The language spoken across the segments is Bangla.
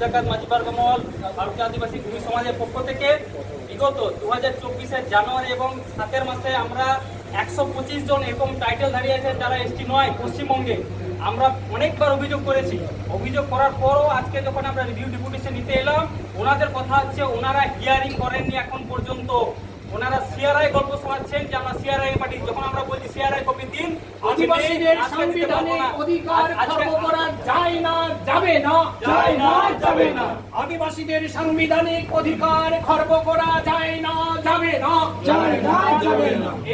জাগাত মাঝিবার কমল ভারতীয় আদিবাসী ভূমি সমাজের পক্ষ থেকে বিগত দু হাজার চব্বিশের জানুয়ারি এবং সাতের মাসে আমরা একশো পঁচিশ জন এরকম টাইটেল দাঁড়িয়ে আছেন যারা এসটি নয়, পশ্চিমবঙ্গে। আমরা অনেকবার অভিযোগ করেছি। অভিযোগ করার পরও আজকে যখন আমরা রিভিউ ডেপুটেশন নিতে এলাম, ওনাদের কথা হচ্ছে ওনারা হিয়ারিং করেননি এখন পর্যন্ত। ওনারা সিআরআই গল্প শোনাচ্ছেন যে আমরা সিআরআই পার্টি যখন আমরা বলছি সিআরআই কপি দিন আদিবাসীদের সাংবিধানিক অধিকার খর্ব করা যায় না যাবে না। যায় না, যাবে না। আদিবাসীদের সাংবিধানিক অধিকার খর্ব করা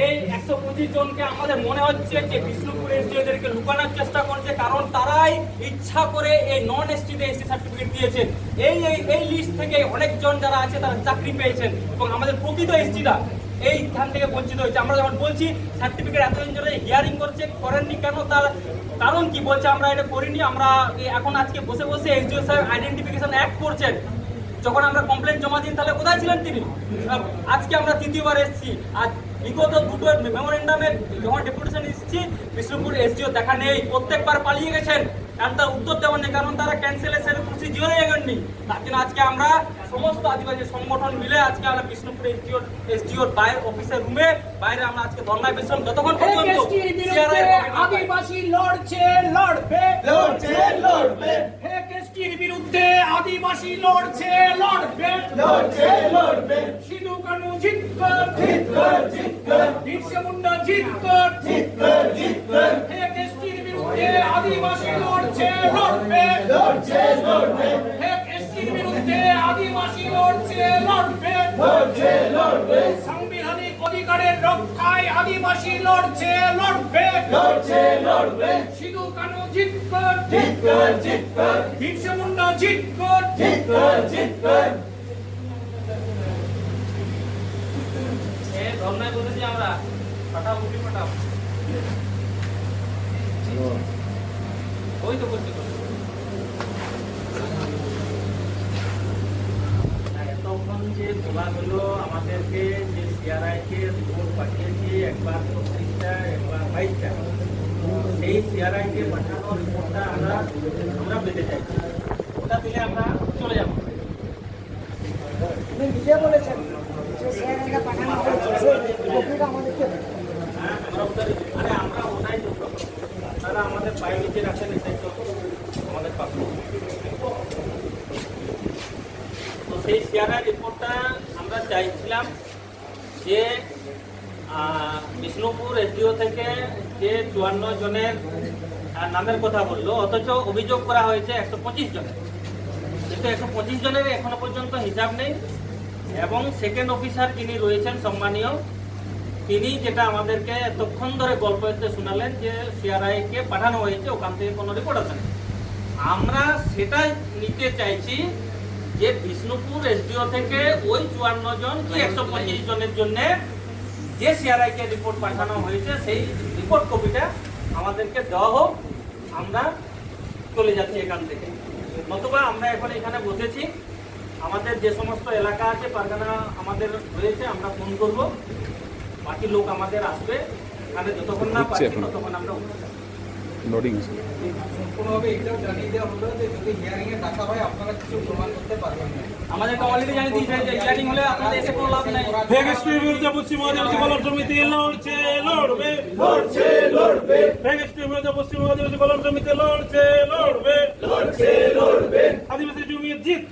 এই একশো পঁচিশ জনকে আমাদের মনে হচ্ছে যে বিষ্ণুপুর এসডিওদেরকে লুকানোর চেষ্টা করছে, কারণ তারাই ইচ্ছা করে এই নন এসটিতে এসটি সার্টিফিকেট দিয়েছেন এই এই এই লিস্ট থেকে অনেকজন যারা আছে, তারা চাকরি পেয়েছেন এবং আমাদের প্রকৃত এসটিরা এইখান থেকে বঞ্চিত হয়েছে। আমরা যখন বলছি সার্টিফিকেট এতদিন ধরে হিয়ারিং করছে, করেননি কেন? তার কারণ কি বলছে আমরা এটা করিনি। আমরা এখন আজকে বসে বসে এসডিও সাহেব আইডেন্টিফিকেশন অ্যাক্ট করছেন। যখন আমরা কমপ্লেন জমা দিন তাহলে কোথায় ছিলেন তিনি? আজকে আমরা তৃতীয়বার এসেছি। আর বিগত দুটো মেমোরেন্ডামে যখন ডেপুটেশন এসেছি বিষ্ণুপুর এসডিও দেখা নেই। প্রত্যেকবার পালিয়ে গেছেন। কারণ তার উত্তর দেওয়ার নেই কারণ তারা ক্যান্সেলেশন প্রসিজিওরে এগোননি। তার জন্য আজকে আমরা সমস্ত আদিবাসী সংগঠন মিলে আজকে আমরা বিষ্ণুপুর এসডিও এসডিওর বাইরে অফিসের রুমে বাইরে আমরা আজকে ধর্নায় বসলাম। যতক্ষণ পর্যন্ত। আদিবাসী লড়ছে লড়বে। লড়ছে লড়বে। বিরুদ্ধে আদিবাসী লড়ছে লড়বে। লড়ছে লড়বে। সিধু কানু জিত কর জিত কর বিরসা মুন্ডা জিত কর জিত কর জিত এসটির বিরুদ্ধে আদিবাসী লড়ছে লড়বে। লড়ছে লড়বে। এসটির বিরুদ্ধে আদিবাসী লড়ছে লড়বে। লড়ছে লড়বে। সাংবিধানিক অধিকারের রক্ষায় আদিবাসী লড়ছে লড়বে। লড়ছে লড়বে। সিধু কানু জিত কর জিত কর জিত কর। বিরসা মুন্ডা জিত কর জিত কর জিত কর। এ ধর্নায় বসেছি আমরা। পাঠাও উঠি পাঠাও ওই তো করছি করছি। এতক্ষণ যে আমাদেরকে যে সিআরআই কে রিপোর্ট পাঠিয়েছি একবার পঁচিশটা একবার বাইশটা। সেই সিআরআই কে পাঠানো রিপোর্টটা আমরা আমরা পেতে চাইছি। ওটা দিলে আমরা চলে যাব। আপনি নিজে বলেছেন যে শেয়ারটা পাঠানো হয়েছে কপিটা আমাদেরকে হ্যাঁ, আমরা মানে ওটাই তারা আমাদের পায়ে নিচে রাখেন এটাই তো আমাদের পাশে তো সেই শেয়ারের রিপোর্টটা আমরা চাইছিলাম যে বিষ্ণুপুর এসডিও থেকে যে চুয়ান্ন জনের নামের কথা বলল, অথচ অভিযোগ করা হয়েছে একশো পঁচিশ জনের। কিন্তু একশো পঁচিশ জনের এখনও পর্যন্ত হিসাব নেই। এবং সেকেন্ড অফিসার যিনি রয়েছেন সম্মানীয়, তিনি যেটা আমাদেরকে এতক্ষণ ধরে গল্প শোনালেন যে সিআরআই কে পাঠানো হয়েছে, ওখান থেকে কোনো রিপোর্ট আসেনি। আমরা সেটা নিতে চাইছি যে বিষ্ণুপুর এসডিও থেকে ওই চুয়ান্ন জন কি একশো পঁচিশ জনের জন্য যে সিআরআই কে রিপোর্ট পাঠানো হয়েছে সেই রিপোর্ট কপিটা আমাদেরকে দেওয়া হোক। আমরা চলে যাচ্ছি এখান থেকে। নতুবা আমরা এখন এখানে বসেছি। আমাদের যে সমস্ত এলাকা আছে পারগানা আমাদের রয়েছে আমরা ফোন করব। বাকি লোক আমাদের আসবে। এখানে যতক্ষণ না পাচ্ছি ততক্ষণ আমরা লোডিং সম্পূর্ণভাবে এটাও জানিয়ে দেওয়া হলো যে যদি হিয়ারিং এ ডাকা হয় আপনারা কিছু প্রমাণ করতে পারবেন না। আমাদেরকে অলরেডি জানিয়ে দিয়েছে যে হিয়ারিং হলে আপনাদের এসে কোনো লাভ নাই। ভেগেস্ট্রি বিরুদ্ধে পশ্চিম আদিবাসী কল্যাণ সমিতি লড়ছে লড়বে। লড়ছে লড়বে। ভেগেস্ট্রি বিরুদ্ধে পশ্চিম আদিবাসী কল্যাণ সমিতি লড়ছে লড়বে। লড়ছে লড়বে। আদিবাসী জমি জিত